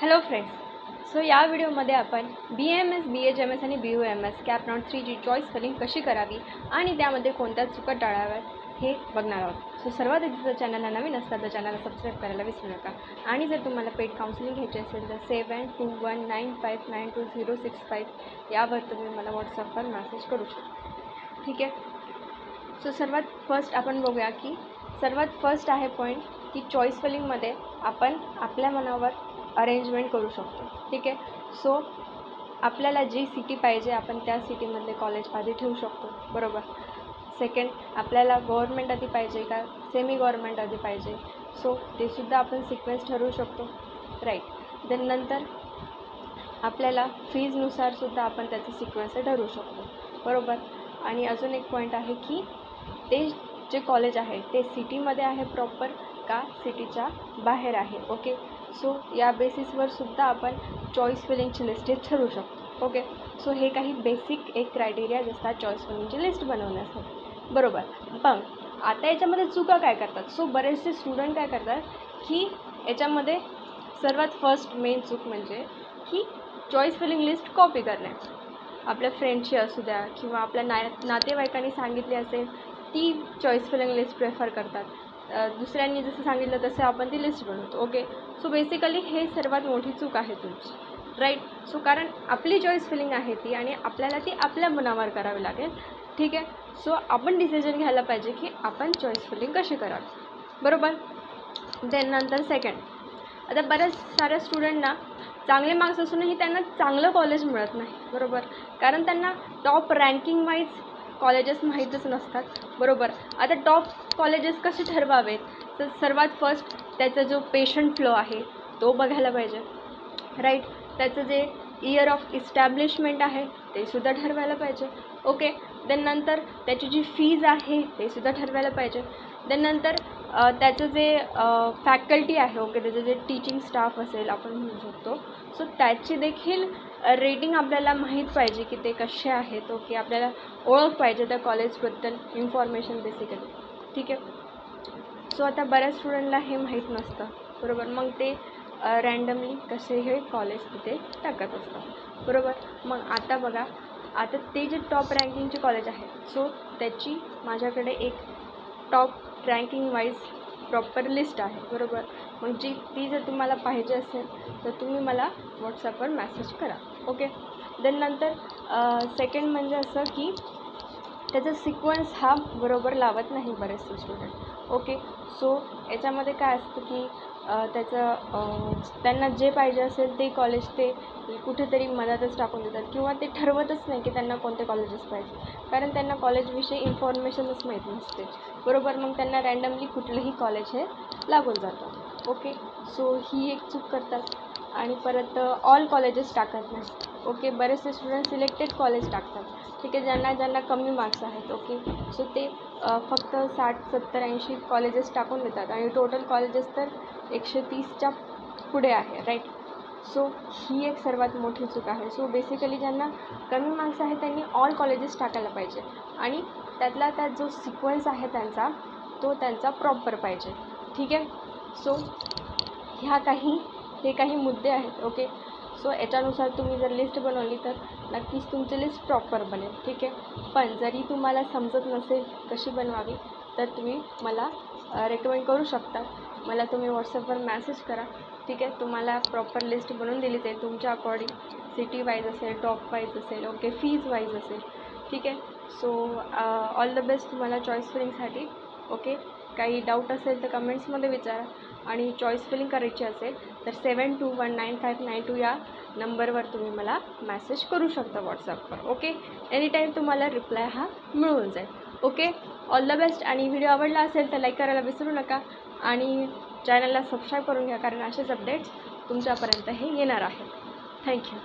Hello friends so या व्हिडिओमध्ये आपण B M S B H M S आणि B U M S cap not three G choice filling कशी करावी आणि त्यामध्ये कोणत्या चुका टाळाव्यात हे बघणार आहोत. सो सर्वात आधी जर चॅनलला नवीन असतात तर चॅनलला सबस्क्राईब करायला विसरू नका. आणि जर तुम्हाला पेड काउन्सिलिंग घ्यायची असेल तर seven two one nine five nine two zero six five यावर तुम्ही मला व्हॉट्सअपवर मेसेज करू शकता. ठीक आहे? सो सर्वात फर्स्ट आपण बघूया की सर्वात फर्स्ट आहे पॉईंट की चॉईस फिलिंगमध्ये आपण आपल्या मनावर अरेंजमेंट करू शकतो. ठीक आहे? सो आपल्याला जी सिटी पाहिजे आपण त्या सिटीमधले कॉलेज आधी ठेवू शकतो. बरोबर? सेकंड आपल्याला गव्हर्मेंट आधी पाहिजे का? सेमी गव्हर्मेंट आधी पाहिजे. सो ते सुद्धा आपण सिक्वेन्स ठरवू शकतो. राईट देन नंतर आपल्याला फीजनुसार सुद्धा आपण त्याचं सिक्वेन्स ठरवू शकतो. बरोबर? आणि अजून एक पॉईंट आहे की ते जे कॉलेज आहे ते सिटीमध्ये आहे प्रॉपर का सिटीच्या बाहेर आहे ओके सो या बेसिसवर सुद्धा आपण चॉईस फिलिंगची लिस्ट हे ठरवू शकतो ओके सो हे काही बेसिक एक क्रायटेरियाज असतात चॉईस फिलिंगची लिस्ट बनवण्यासाठी. बरोबर? पण आता याच्यामध्ये चुका काय करतात? सो बरेचसे स्टुडंट काय करतात की याच्यामध्ये सर्वात फर्स्ट मेन चूक म्हणजे की चॉईस फिलिंग लिस्ट कॉपी करणे. आपल्या फ्रेंडची असू द्या किंवा आपल्या ना नातेवाईकांनी सांगितली असेल ती चॉईस फिलिंग लिस्ट प्रेफर करतात. दुसऱ्यांनी जसं सांगितलं तसं आपण ती लिस्ट बनवतो. ओके सो बेसिकली हे सर्वात मोठी चूक आहे तुमची. राईट सो कारण आपली चॉईस फिलिंग आहे ती आणि आपल्याला ती आपल्या मनावर करावी लागेल. ठीक आहे? सो आपण डिसिजन घ्यायला पाहिजे की आपण चॉईस फिलिंग कशी करावी. बरोबर? देन नंतर सेकंड आता बऱ्याच साऱ्या स्टुडंटना चांगले मार्क्स असूनही त्यांना चांगलं कॉलेज मिळत नाही. बरोबर? कारण त्यांना टॉप रँकिंग वाईज कॉलेजेस माहीतच नसतात. बरोबर. आता टॉप कॉलेजेस कसे ठरवावेत? तर सर्वात फर्स्ट त्याचा जो पेशंट फ्लो आहे तो बघायला पाहिजे. राईट त्याचं जे इयर ऑफ इस्टॅब्लिशमेंट आहे ते सुद्धा ठरवायला पाहिजे. ओके देन नंतर त्याची जी फीज आहे ते सुद्धा ठरवायला पाहिजे. देन नंतर त्याचं जे फॅकल्टी आहे ओके त्याचं जे टीचिंग स्टाफ असेल आपण म्हणू शकतो. सो त्याची देखील रेटिंग आपल्याला माहीत पाहिजे की ते कसे आहेत ओके आपल्याला ओळख पाहिजे त्या कॉलेजबद्दल इन्फॉर्मेशन बेसिकली ठीक आहे? सो आता बऱ्याच स्टुडंटला हे माहीत नसतं. बरोबर? मग ते रँडमली कसे हे कॉलेज तिथे टाकत असतात. बरोबर? मग आता बघा आता ते जे टॉप रँकिंगचे कॉलेज आहेत सो त्याची माझ्याकडे एक top ranking wise proper list आहे बरोबर? मग जी ती जर तुम्हाला पाहिजे असेल तर तुम्ही मला व्हॉट्सअपवर मॅसेज करा ओके देन नंतर सेकंड म्हणजे असं की त्याचा सिक्वन्स हा बरोबर लावत नाही बरेचसे स्टुडंट ओके सो याच्यामध्ये काय असतं की त्याचं त्यांना जे पाहिजे असेल ते कॉलेज ते कुठेतरी मनातच टाकून देतात. किंवा ते ठरवतच नाही की त्यांना कोणते कॉलेजेस पाहिजे. कारण त्यांना कॉलेजविषयी इन्फॉर्मेशनच माहीत नसते. बरोबर मग त्यांना रँडमली कुठलंही कॉलेज हे लागून जातं. ओके सो ही एक चूक करतात. आणि परत ऑल कॉलेजेस टाकत नाही ओके बरेचसे स्टुडंट सिलेक्टेड कॉलेज टाकतात. ठीक आहे ज्यांना ज्यांना कमी मार्क्स आहेत ओके. सो ते फक्त साठ सत्तर ऐंशी कॉलेजेस टाकून देतात. आणि टोटल कॉलेजेस तर एकशे तीसच्या पुढे आहे राईट सो ही एक सर्वात मोठी चूक आहे. सो बेसिकली ज्यांना कमी मार्क्स आहेत त्यांनी ऑल कॉलेजेस टाकायला पाहिजे. आणि त्यातला त्यात जो सिक्वन्स आहे त्यांचा तो त्यांचा प्रॉपर पाहिजे. ठीक आहे? सो ह्या काही हे काही मुद्दे आहेत ओके. सो याच्यानुसार तुम्ही जर लिस्ट बनवली तर नक्कीच तुमची लिस्ट प्रॉपर बनेल ठीक आहे? पण जरी तुम्हाला समजत नसेल कशी बनवावी तर तुम्ही मला रेकमेंड करू शकता. मला तुम्ही व्हॉट्सअपवर मॅसेज करा ठीक आहे? तुम्हाला प्रॉपर लिस्ट बनवून दिली जाईल. तुमच्या अकॉर्डिंग सिटी वाईज असेल टॉप वाईज असेल ओके फीज वाईज असेल ठीक आहे? सो ऑल द बेस्ट तुम्हाला चॉईस फिलिंगसाठी ओके काही डाऊट असेल तर कमेंट्समध्ये विचारा. आणि चॉईस फिलिंग करायची असेल तर seven two one nine five nine two या नंबरवर तुम्ही मला मॅसेज करू शकता व्हॉट्सअपवर ओके? एनी टाईम तुम्हाला रिप्लाय हा मिळून जाईल ओके? ऑल द बेस्ट आणि व्हिडिओ आवडला असेल तर लाईक करायला विसरू नका. आणि चॅनलला सबस्क्राईब करून घ्या कारण असेच अपडेट्स तुमच्यापर्यंत हे येणार आहेत. थँक्यू